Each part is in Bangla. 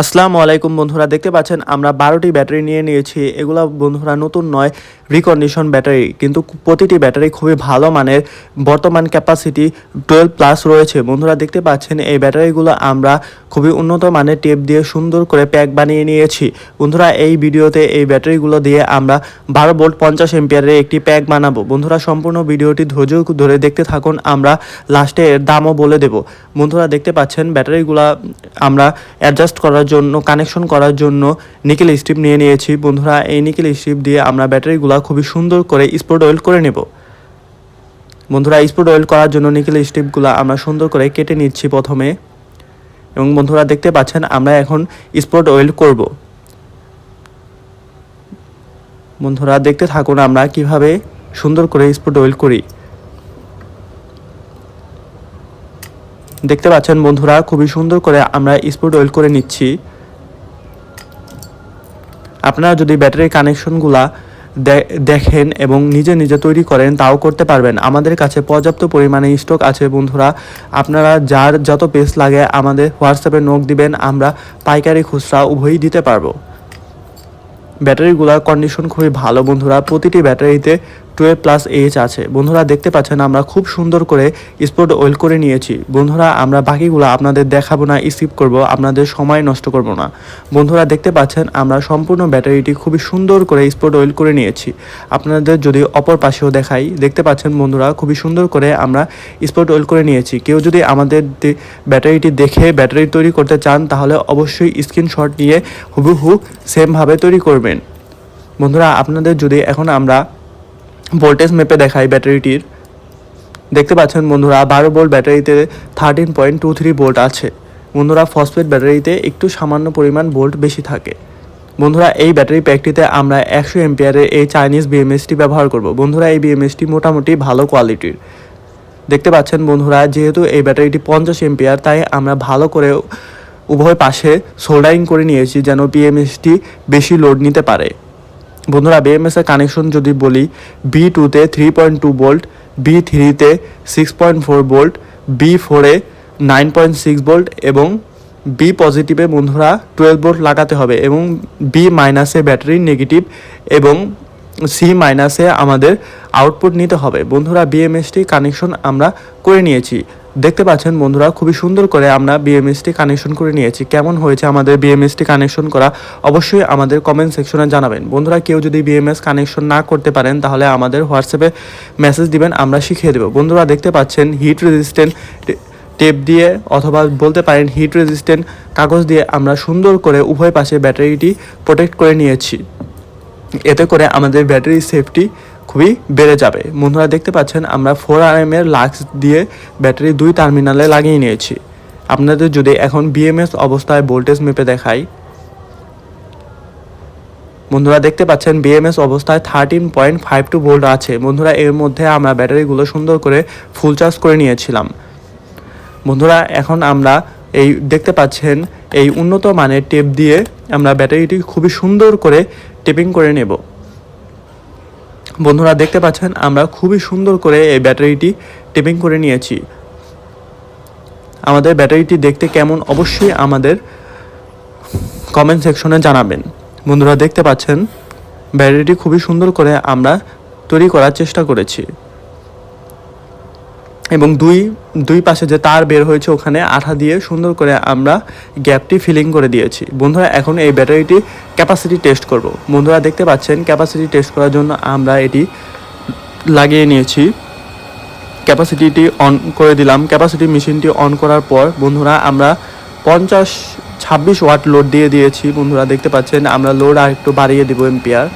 আসসালামু আলাইকুম বন্ধুরা, দেখতে পাচ্ছেন আমরা বারোটি ব্যাটারি নিয়ে নিয়েছি। এগুলো বন্ধুরা নতুন নয় রিকন্ডিশন ব্যাটারি। কিন্তু প্রতিটি ব্যাটারি খুবই ভালো মানের, বর্তমান ক্যাপাসিটি টুয়েলভ প্লাস রয়েছে। বন্ধুরা, দেখতে পাচ্ছেন এই ব্যাটারিগুলো আমরা খুবই উন্নত মানের টেপ দিয়ে সুন্দর করে প্যাক বানিয়ে নিয়েছি। বন্ধুরা, এই ভিডিওতে এই ব্যাটারিগুলো দিয়ে আমরা বারো ভোল্ট পঞ্চাশ এম্পিয়ারের একটি প্যাক বানাবো। বন্ধুরা, সম্পূর্ণ ভিডিওটি ধৈর্য ধরে দেখতে থাকুন, আমরা লাস্টে এর দামও বলে দেব। বন্ধুরা, দেখতে পাচ্ছেন ব্যাটারিগুলো আমরা অ্যাডজাস্ট করার জন্য কানেকশন করার জন্য নিকেল স্ট্রিপ নিয়ে নিয়েছি। বন্ধুরা, এই নিকেল স্ট্রিপ দিয়ে আমরা ব্যাটারিগুলো খুবই সুন্দর করে স্পোর্ট অয়েল করে নেব। বন্ধুরা স্পোর্ট অয়েল করার জন্য নিকেল স্ট্রিপগুলো আমরা সুন্দর করে কেটে নিচ্ছি প্রথমে। এবং বন্ধুরা, দেখতে পাচ্ছেন, আমরা এখন স্পোর্ট অয়েল করব। বন্ধুরা, দেখতে থাকুন আমরা কীভাবে সুন্দর করে স্পোর্ট ওয়েল্ড করি। দেখতে পাচ্ছেন বন্ধুরা, খুবই সুন্দর করে আমরা স্পোর্ট ওয়েল্ড করে নিচ্ছি। আপনারা যদি ব্যাটারির কানেকশনগুলা দেখেন এবং নিজে নিজে তৈরি করেন, তাও করতে পারবেন। আমাদের কাছে পর্যাপ্ত পরিমাণে স্টক আছে বন্ধুরা। আপনারা যার যত পেস লাগে আমাদের হোয়াটসঅ্যাপে নোক দিবেন, আমরা পাইকারি খুচরা উভয়ই দিতে পারব। ব্যাটারিগুলোর কন্ডিশন খুবই ভালো বন্ধুরা। প্রতিটি ব্যাটারিতে টুয়েলভ প্লাস এইচ আছে। বন্ধুরা, দেখতে পাচ্ছেন আমরা খুব সুন্দর করে স্পোর্ট ওয়েল করে নিয়েছি। বন্ধুরা, আমরা বাকিগুলো আপনাদের দেখাবো না স্কিপ করব, আপনাদের সময় নষ্ট করব না। বন্ধুরা, দেখতে পাচ্ছেন আমরা সম্পূর্ণ ব্যাটারিটি খুবই সুন্দর করে স্পোর্ট ওয়েল করে নিয়েছি। আপনাদের যদি অপর পাশেও দেখাই, দেখতে পাচ্ছেন বন্ধুরা, খুবই সুন্দর করে আমরা স্পোর্ট ওয়েল করে নিয়েছি। কেউ যদি আমাদের ব্যাটারিটি দেখে ব্যাটারি তৈরি করতে চান, তাহলে অবশ্যই স্ক্রিনশট নিয়ে হুবহু সেমভাবে তৈরি করবেন। বন্ধুরা, আপনাদের যদি এখন আমরা ভোল্টেজ মেপে দেখাই ব্যাটারিটির। দেখতে পাচ্ছেন বন্ধুরা, বারো ভোল্ট ব্যাটারিতে thirteen point two three volt আছে। বন্ধুরা ফসফেট ব্যাটারিতে একটু সামান্য পরিমাণ ভোল্ট বেশি থাকে। বন্ধুরা, এই ব্যাটারি প্যাকটিতে আমরা একশো এমপিয়ারের এই চাইনিজ বিএমএসটি ব্যবহার করব। বন্ধুরা, এই বিএমএসটি মোটামুটি ভালো কোয়ালিটির দেখতে পাচ্ছেন বন্ধুরা, যেহেতু এই ব্যাটারিটি পঞ্চাশ এমপিয়ার তাই আমরা ভালো করে উভয় পাশে সোল্ডারিং করে নিয়েছি যেন বিএমএসটি বেশি লোড নিতে পারে। বন্ধুরা বিএমএস এর কানেকশন যদি বলি বি টুতে three point two volt B থ্রিতে six point four volt B ফোরে নাইন পয়েন্ট সিক্স বোল্ট এবং বি পজিটিভে বন্ধুরা টুয়েলভ ভোল্ট লাগাতে হবে এবং বি মাইনাসে ব্যাটারি নেগেটিভ এবং সি মাইনাসে আমাদের আউটপুট নিতে হবে। বন্ধুরা বিএমএসটি কানেকশন আমরা করে নিয়েছি। দেখতে পাচ্ছেন বন্ধুরা, খুবই সুন্দর করে আমরা বিএমএসটি কানেকশন করে নিয়েছি। কেমন হয়েছে আমাদের বিএমএসটি কানেকশন করা? অবশ্যই আমাদের কমেন্ট সেকশনে জানাবেন। বন্ধুরা, কেউ যদি বিএমএস কানেকশন না করতে পারেন, তাহলে আমাদের হোয়াটসঅ্যাপে মেসেজ দিবেন, আমরা শিখিয়ে দেবো। বন্ধুরা, দেখতে পাচ্ছেন হিট রেজিস্ট্যান্ট টেপ দিয়ে অথবা বলতে পারেন হিট রেজিস্ট্যান্ট কাগজ দিয়ে আমরা সুন্দর করে উভয় পাশে ব্যাটারিটি প্রোটেক্ট করে নিয়েছি। এতে করে আমাদের ব্যাটারি সেফটি খুবই বেড়ে যাবে। বন্ধুরা দেখতে পাচ্ছেন, আমরা ফোর আর এম এর লাক্স দিয়ে ব্যাটারি দুই টার্মিনালে লাগিয়ে নিয়েছি। আপনাদের যদি এখন বিএমএস অবস্থায় ভোল্টেজ মেপে দেখাই। বন্ধুরা দেখতে পাচ্ছেন বিএমএস অবস্থায় thirteen point five two volt আছে। বন্ধুরা, এর মধ্যে আমরা ব্যাটারিগুলো সুন্দর করে ফুল চার্জ করে নিয়েছিলাম। বন্ধুরা, এখন আমরা এই দেখতে পাচ্ছেন, এই উন্নত মানের টেপ দিয়ে আমরা ব্যাটারিটি খুবই সুন্দর করে টেপিং করে নেব। বন্ধুরা দেখতে পাচ্ছেন, আমরা খুবই সুন্দর করে এই ব্যাটারিটি টেপিং করে নিয়েছি। আমাদের ব্যাটারিটি দেখতে কেমন অবশ্যই আমাদের কমেন্ট সেকশনে জানাবেন। বন্ধুরা দেখতে পাচ্ছেন, ব্যাটারিটি খুবই সুন্দর করে আমরা তৈরি করার চেষ্টা করেছি। এবং দুই দুই পাশে যে তার বের হয়েছে ওখানে আঠা দিয়ে সুন্দর করে আমরা গ্যাপটি ফিলিং করে দিয়েছি। বন্ধুরা, এখন এই ব্যাটারিটি ক্যাপাসিটি টেস্ট করব। বন্ধুরা, দেখতে পাচ্ছেন, ক্যাপাসিটি টেস্ট করার জন্য আমরা এটি লাগিয়ে নিয়েছি। ক্যাপাসিটিটি অন করে দিলাম। ক্যাপাসিটি মেশিনটি অন করার পর, বন্ধুরা, আমরা পঞ্চাশ, ছাব্বিশ ওয়াট লোড দিয়ে দিয়েছি। বন্ধুরা, দেখতে পাচ্ছেন, আমরা লোড আর একটু বাড়িয়ে দেবো এম্পিয়ার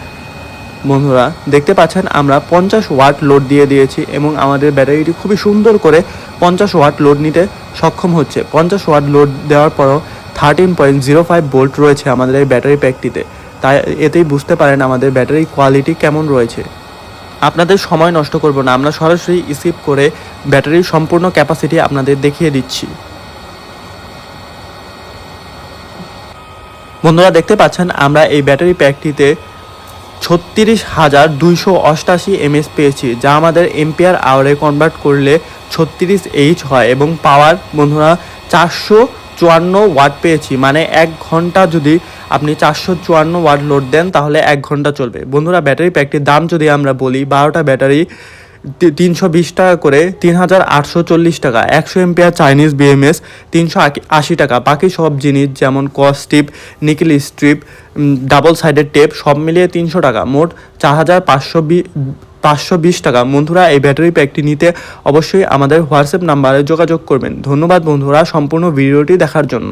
বন্ধুরা, দেখতে পাচ্ছেন আমরা পঞ্চাশ ওয়াট লোড দিয়ে দিয়েছি এবং আমাদের ব্যাটারিটি খুবই সুন্দর করে পঞ্চাশ ওয়াট লোড নিতে সক্ষম হচ্ছে। পঞ্চাশ ওয়াট লোড দেওয়ার পরও thirteen point zero five volt রয়েছে আমাদের এই ব্যাটারি প্যাকটিতে। তাই এতেই বুঝতে পারেন আমাদের ব্যাটারি কোয়ালিটি কেমন রয়েছে। আপনাদের সময় নষ্ট করব না, আমরা সরাসরি স্কিপ করে ব্যাটারির সম্পূর্ণ ক্যাপাসিটি আপনাদের দেখিয়ে দিচ্ছি। বন্ধুরা, দেখতে পাচ্ছেন আমরা এই ব্যাটারি প্যাকটিতে ছত্রিশ হাজার দুইশো অষ্টাশি এমএস পেয়েছি, যা আমাদের এম্পিয়ার আওয়ারে কনভার্ট করলে ছত্রিশ এইচ হয় এবং পাওয়ার বন্ধুরা, চারশো চুয়ান্ন ওয়াট পেয়েছি। মানে এক ঘণ্টা যদি আপনি চারশো চুয়ান্ন ওয়াট লোড দেন, তাহলে এক ঘণ্টা চলবে। বন্ধুরা ব্যাটারি প্যাকটির দাম যদি আমরা বলি, বারোটা ব্যাটারি তিনশো বিশ টাকা করে তিন হাজার আটশো চল্লিশ টাকা, একশো এমপিআর চাইনিজ বিএমএস তিনশো আশি টাকা। বাকি সব জিনিস যেমন কস স্ট্রিপ নিকেল স্ট্রিপ ডাবল সাইডের টেপ সব মিলিয়ে তিনশো টাকা। মোট চার হাজার পাঁচশো পাঁচশো বিশ টাকা। বন্ধুরা, এই ব্যাটারি প্যাকটি নিতে অবশ্যই আমাদের হোয়াটসঅ্যাপ নাম্বারে যোগাযোগ করবেন। ধন্যবাদ বন্ধুরা, সম্পূর্ণ ভিডিওটি দেখার জন্য।